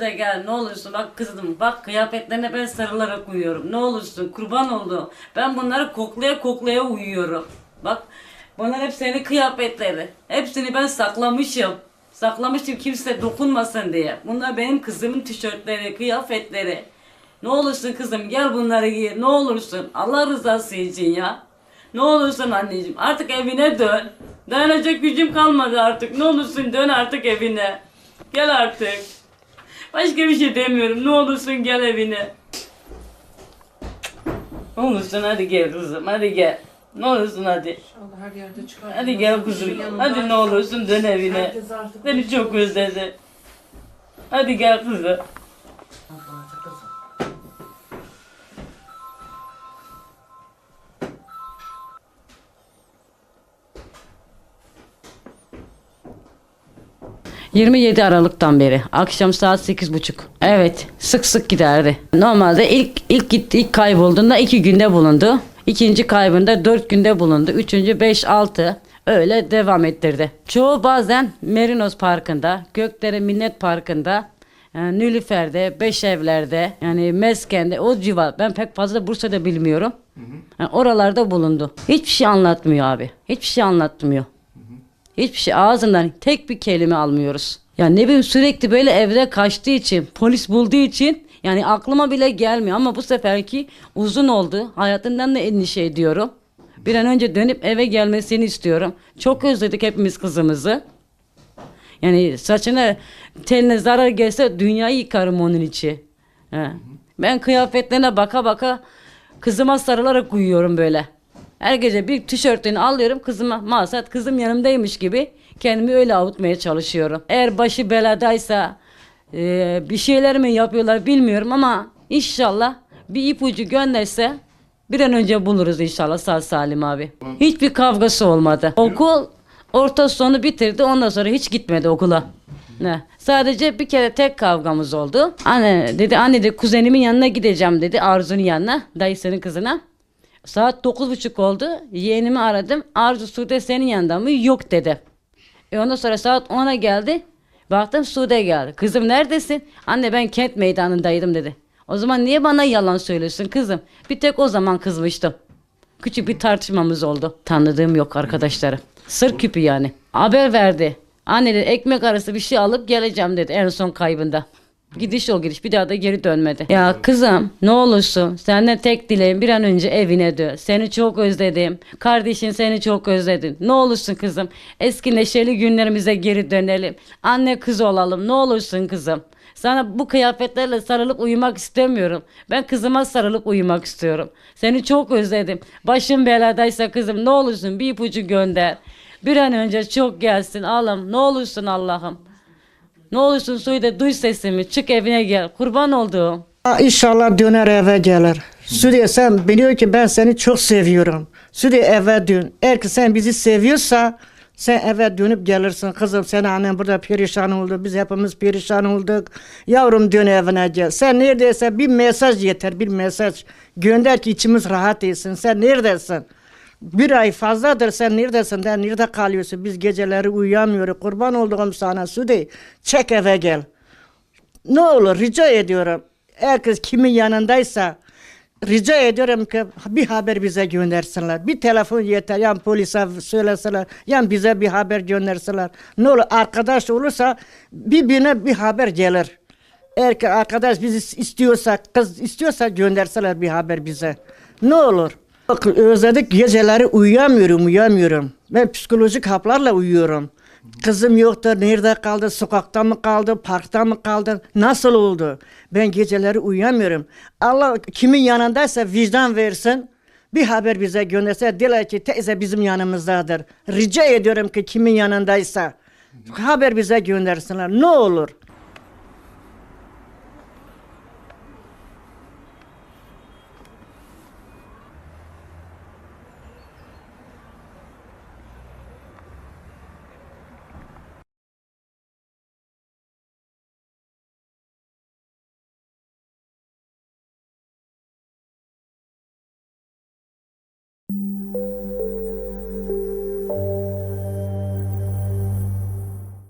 Sude gel ne olursun bak kızım bak kıyafetlerine ben sarılarak uyuyorum. Ne olursun kurban oldu. Ben bunları koklaya koklaya uyuyorum. Bak bunlar hep senin kıyafetleri. Hepsini ben saklamışım. Saklamıştım kimse dokunmasın diye. Bunlar benim kızımın tişörtleri, kıyafetleri. Ne olursun kızım gel bunları giy. Ne olursun Allah rızası için ya. Ne olursun anneciğim artık evine dön. Dayanacak gücüm kalmadı artık. Ne olursun dön artık evine. Gel artık. Başka bir şey demiyorum. Ne olursun gel evine. Ne olursun hadi gel kızım hadi gel. Ne olursun hadi. İnşallah her yerde çıkar. Hadi gel kızım. Hadi ne olursun dön evine. Herkes artık Seni çok özledi. Hadi gel kızım. Allah'ım kızım. 27 Aralık'tan beri akşam saat 8.30. Evet sık sık giderdi. Normalde ilk ilk gitti ilk kaybolduğunda 2 günde bulundu. İkinci kaybında 4 günde bulundu. Üçüncü 5 6 öyle devam ettirdi. Çoğu bazen Merinos Parkı'nda, Gökdere Millet Parkı'nda yani Nülüfer'de, Beşevler'de, yani Mesken'de o civar. Ben pek fazla Bursa'da bilmiyorum. Yani oralarda bulundu. Hiçbir şey anlatmıyor abi. Hiçbir şey anlatmıyor. Hiçbir şey ağzından tek bir kelime almıyoruz. Ya ne bileyim sürekli böyle evde kaçtığı için, polis bulduğu için yani aklıma bile gelmiyor ama bu seferki uzun oldu. Hayatından da endişe ediyorum. Bir an önce dönüp eve gelmesini istiyorum. Çok özledik hepimiz kızımızı. Yani saçına teline zarar gelse dünyayı yıkarım onun içi. Ben kıyafetlerine baka baka kızıma sarılarak uyuyorum böyle. Her gece bir tişörtünü alıyorum kızıma maksat kızım yanımdaymış gibi kendimi öyle avutmaya çalışıyorum. Eğer başı beladaysa e, bir şeyler mi yapıyorlar bilmiyorum ama inşallah bir ipucu gönderse bir an önce buluruz inşallah sağ salim abi. Hiçbir kavgası olmadı. Okul orta sonu bitirdi ondan sonra hiç gitmedi okula. Ne? Sadece bir kere tek kavgamız oldu. Anne dedi anne de kuzenimin yanına gideceğim dedi Arzu'nun yanına dayısının kızına. Saat dokuz buçuk oldu. Yeğenimi aradım. Arzu Sude senin yanında mı? Yok dedi. E ondan sonra saat 10'a geldi. Baktım Sude geldi. Kızım neredesin? Anne ben kent meydanındaydım dedi. O zaman niye bana yalan söylüyorsun kızım? Bir tek o zaman kızmıştım. Küçük bir tartışmamız oldu. Tanıdığım yok arkadaşları. Sır küpü yani. Haber verdi. Anne dedi ekmek arası bir şey alıp geleceğim dedi en son kaybında. Gidiş o gidiş bir daha da geri dönmedi. Ya kızım ne olursun senden tek dileğim bir an önce evine dön. Seni çok özledim. Kardeşin seni çok özledim. Ne olursun kızım eski neşeli günlerimize geri dönelim. Anne kız olalım ne olursun kızım. Sana bu kıyafetlerle sarılıp uyumak istemiyorum. Ben kızıma sarılıp uyumak istiyorum. Seni çok özledim. Başım beladaysa kızım ne olursun bir ipucu gönder. Bir an önce çok gelsin Allah'ım ne olursun Allah'ım. Ne olursun Sude duy sesimi çık evine gel kurban olduğum. İnşallah döner eve gelir. Süre sen biliyor ki ben seni çok seviyorum. Süre eve dön. Eğer ki sen bizi seviyorsa sen eve dönüp gelirsin. Kızım sen annen burada perişan oldu. Biz hepimiz perişan olduk. Yavrum dön evine gel. Sen neredeyse bir mesaj yeter. Bir mesaj gönder ki içimiz rahat etsin. Sen neredesin? Bir ay fazladır sen neredesin? Sen nerede kalıyorsun? Biz geceleri uyuyamıyoruz. Kurban olduğum sana Süde. Çek eve gel. Ne olur rica ediyorum. Herkes kimin yanındaysa rica ediyorum ki bir haber bize göndersinler. Bir telefon yeter. Yani polise söyleseler. Yani bize bir haber gönderseler. Ne olur arkadaş olursa birbirine bir haber gelir. Eğer ki arkadaş bizi istiyorsa, kız istiyorsa gönderseler bir haber bize. Ne olur. Özledik geceleri uyuyamıyorum, uyuyamıyorum. Ben psikolojik haplarla uyuyorum. Kızım yoktu, nerede kaldı, sokakta mı kaldı, parkta mı kaldı, nasıl oldu? Ben geceleri uyuyamıyorum. Allah kimin yanındaysa vicdan versin, bir haber bize gönderse, dile ki teyze bizim yanımızdadır. Rica ediyorum ki kimin yanındaysa, haber bize göndersinler, ne olur.